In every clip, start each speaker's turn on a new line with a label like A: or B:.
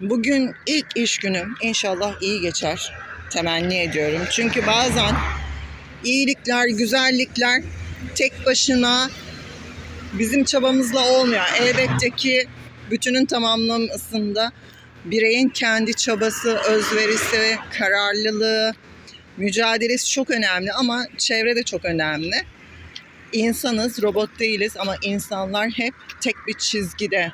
A: Bugün ilk iş günüm. İnşallah iyi geçer. Temenni ediyorum. Çünkü bazen iyilikler, güzellikler tek başına bizim çabamızla olmuyor. Elbette ki bütünün tamamlamasında bireyin kendi çabası, özverisi, kararlılığı, mücadelesi çok önemli ama çevre de çok önemli. İnsanız, robot değiliz ama insanlar hep tek bir çizgide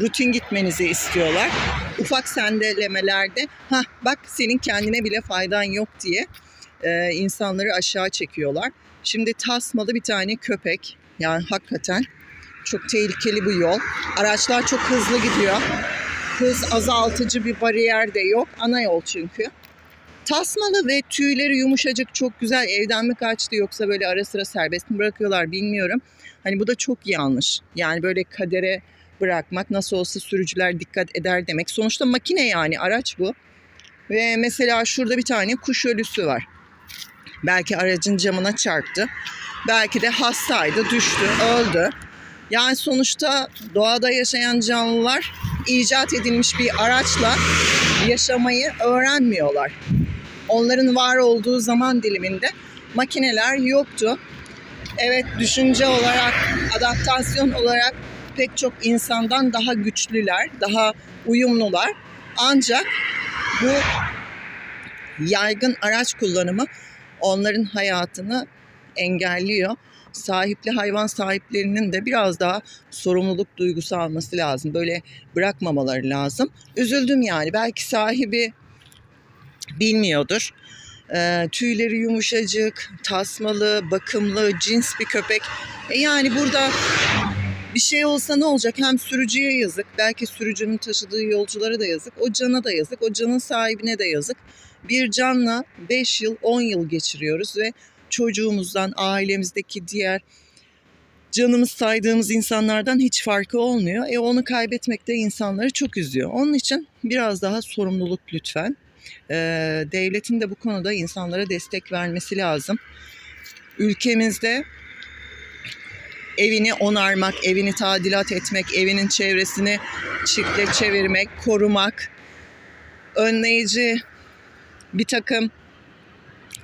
A: rutin gitmenizi istiyorlar. Ufak sendelemelerde ha bak senin kendine bile faydan yok diye e, insanları aşağı çekiyorlar. Şimdi tasmalı bir tane köpek yani hakikaten çok tehlikeli bu yol. Araçlar çok hızlı gidiyor. Hız azaltıcı bir bariyer de yok. Ana yol çünkü. Tasmalı ve tüyleri yumuşacık çok güzel. Evden mi kaçtı yoksa böyle ara sıra serbest mi bırakıyorlar bilmiyorum. Hani bu da çok yanlış. Yani böyle kadere bırakmak nasıl olsa sürücüler dikkat eder demek. Sonuçta makine yani araç bu. Ve mesela şurada bir tane kuş ölüsü var. Belki aracın camına çarptı. Belki de hastaydı, düştü, öldü. Yani sonuçta doğada yaşayan canlılar icat edilmiş bir araçla yaşamayı öğrenmiyorlar. Onların var olduğu zaman diliminde makineler yoktu. Evet düşünce olarak, adaptasyon olarak pek çok insandan daha güçlüler, daha uyumlular. Ancak bu yaygın araç kullanımı onların hayatını engelliyor. Sahipli hayvan sahiplerinin de biraz daha sorumluluk duygusu alması lazım. Böyle bırakmamaları lazım. Üzüldüm yani. Belki sahibi bilmiyordur. Ee, tüyleri yumuşacık, tasmalı, bakımlı, cins bir köpek. E yani burada bir şey olsa ne olacak? Hem sürücüye yazık, belki sürücünün taşıdığı yolculara da yazık, o cana da yazık, o canın sahibine de yazık. Bir canla 5 yıl, 10 yıl geçiriyoruz ve çocuğumuzdan, ailemizdeki diğer canımız saydığımız insanlardan hiç farkı olmuyor. E onu kaybetmek de insanları çok üzüyor. Onun için biraz daha sorumluluk lütfen. Ee, devletin de bu konuda insanlara destek vermesi lazım. Ülkemizde evini onarmak, evini tadilat etmek, evinin çevresini çiftle çevirmek, korumak, önleyici bir takım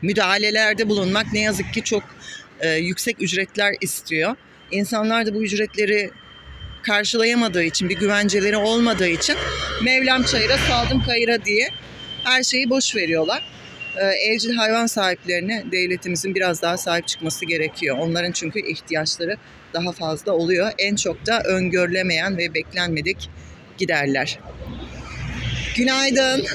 A: müdahalelerde bulunmak ne yazık ki çok e, yüksek ücretler istiyor. İnsanlar da bu ücretleri karşılayamadığı için, bir güvenceleri olmadığı için Mevlam çayıra saldım kayıra diye her şeyi boş veriyorlar. Ee, evcil hayvan sahiplerine devletimizin biraz daha sahip çıkması gerekiyor. Onların çünkü ihtiyaçları daha fazla oluyor. En çok da öngörülemeyen ve beklenmedik giderler. Günaydın.